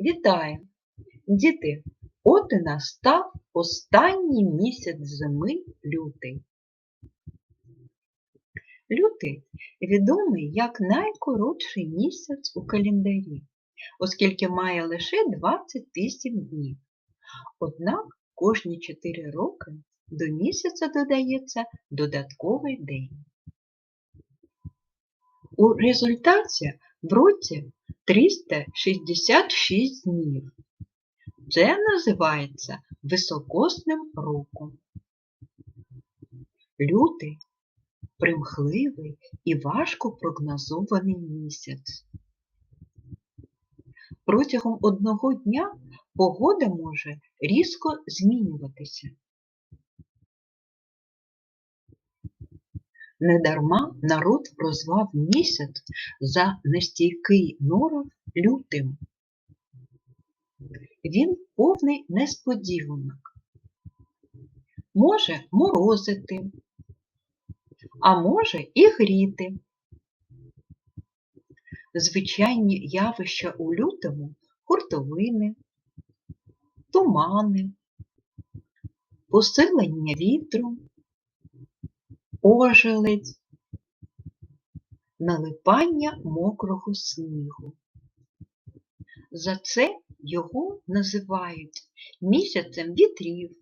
Вітаю! Діти, от і настав останній місяць зими лютий. Лютий відомий як найкоротший місяць у календарі, оскільки має лише 28 днів. Однак кожні 4 роки до місяця додається додатковий день. У результаті в році 366 днів. Це називається високосним роком. Лютий примхливий і важко прогнозований місяць. Протягом одного дня погода може різко змінюватися. Недарма народ прозвав місяць за нестійкий норов лютим. Він повний несподіванок. Може морозити, а може і гріти. Звичайні явища у лютому хуртовини, тумани, посилення вітру, ожеледь, налипання мокрого снігу. За це його називають місяцем вітрів,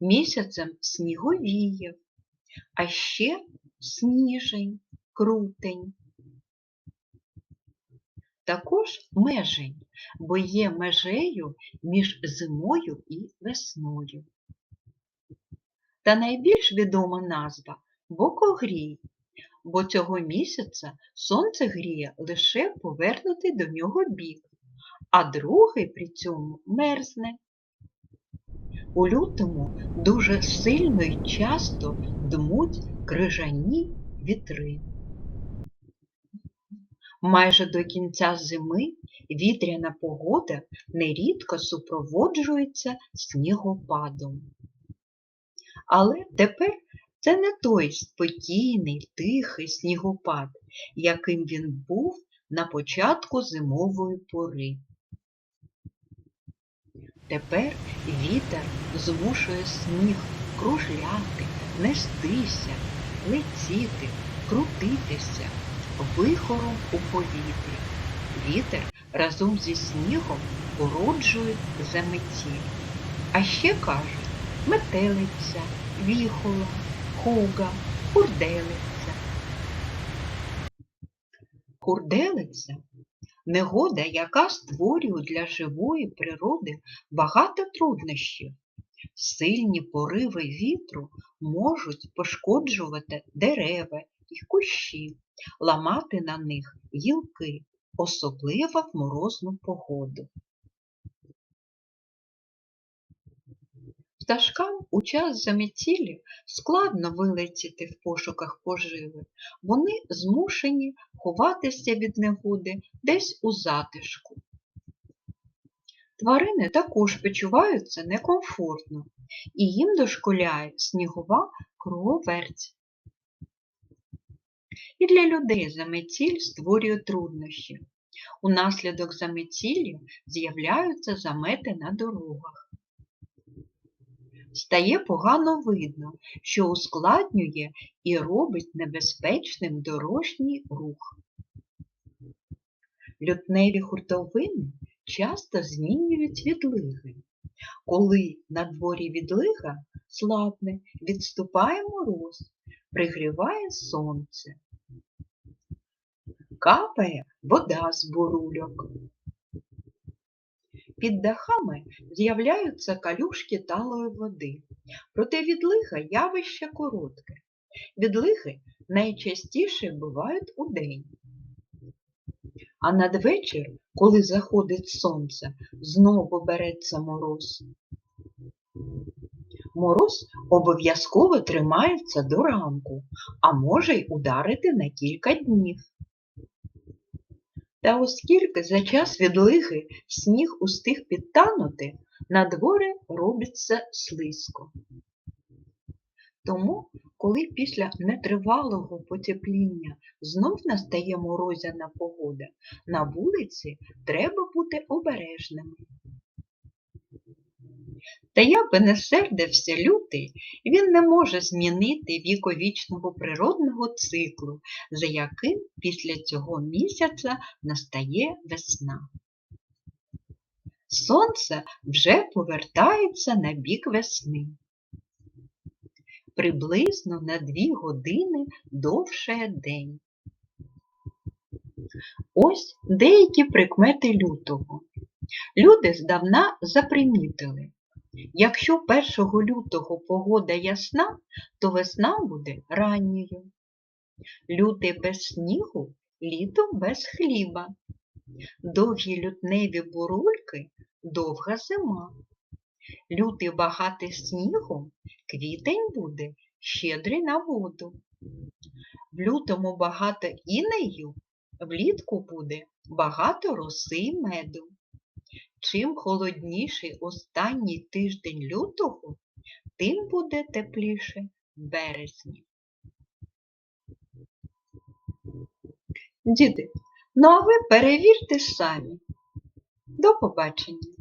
місяцем сніговіїв, а ще сніжень, крутень. Також межень, бо є межею між зимою і весною. Та найбільш відома назва Бокогрій, бо цього місяця сонце гріє лише повернутий до нього бік, а другий при цьому мерзне. У лютому дуже сильно й часто дмуть крижані вітри. Майже до кінця зими вітряна погода нерідко супроводжується снігопадом. Але тепер це не той спокійний, тихий снігопад, яким він був на початку зимової пори. Тепер вітер змушує сніг кружляти, нестися, летіти, крутитися вихором у повітрі. Вітер разом зі снігом породжує заметіль. А ще кажуть метелиця, віхола, хуга, хурделиця. Хурделиця негода, яка створює для живої природи багато труднощів. Сильні пориви вітру можуть пошкоджувати дерева і кущі, ламати на них гілки, особливо в морозну погоду. Пташкам у час заметілі складно вилетіти в пошуках поживи. Вони змушені ховатися від негоди десь у затишку. Тварини також почуваються некомфортно, і їм дошкуляє снігова круговерть. І для людей заметіль створює труднощі. Унаслідок заметілі з'являються замети на дорогах. Стає погано видно, що ускладнює і робить небезпечним дорожній рух. Лютневі хуртовини часто змінюють відлиги. Коли на дворі відлига слабне, відступає мороз, пригріває сонце. Капає вода з бурульок. Під дахами з'являються калюшки талої води, проте відлига явище коротке. Відлиги найчастіше бувають удень. А надвечір, коли заходить сонце, знову береться мороз. Мороз обов'язково тримається до ранку, а може й ударити на кілька днів. Та оскільки за час відлиги сніг устиг підтанути, на дворі робиться слизько. Тому коли після нетривалого потепління знов настає морозяна погода, на вулиці треба бути обережними. Та як би не сердився лютий, він не може змінити віковічного природного циклу, за яким після цього місяця настає весна. Сонце вже повертається на бік весни. Приблизно на дві години довше день. Ось деякі прикмети лютого. Люди здавна запримітили, якщо 1 лютого погода ясна, то весна буде ранньою. Лютий без снігу, літо без хліба. Довгі лютневі бурульки довга зима. Лютий багатий снігу, квітень буде щедрий на воду. В лютому багато інею, влітку буде багато роси й меду. Чим холодніший останній тиждень лютого, тим буде тепліше в березні. Діти, ну а ви перевірте самі. До побачення!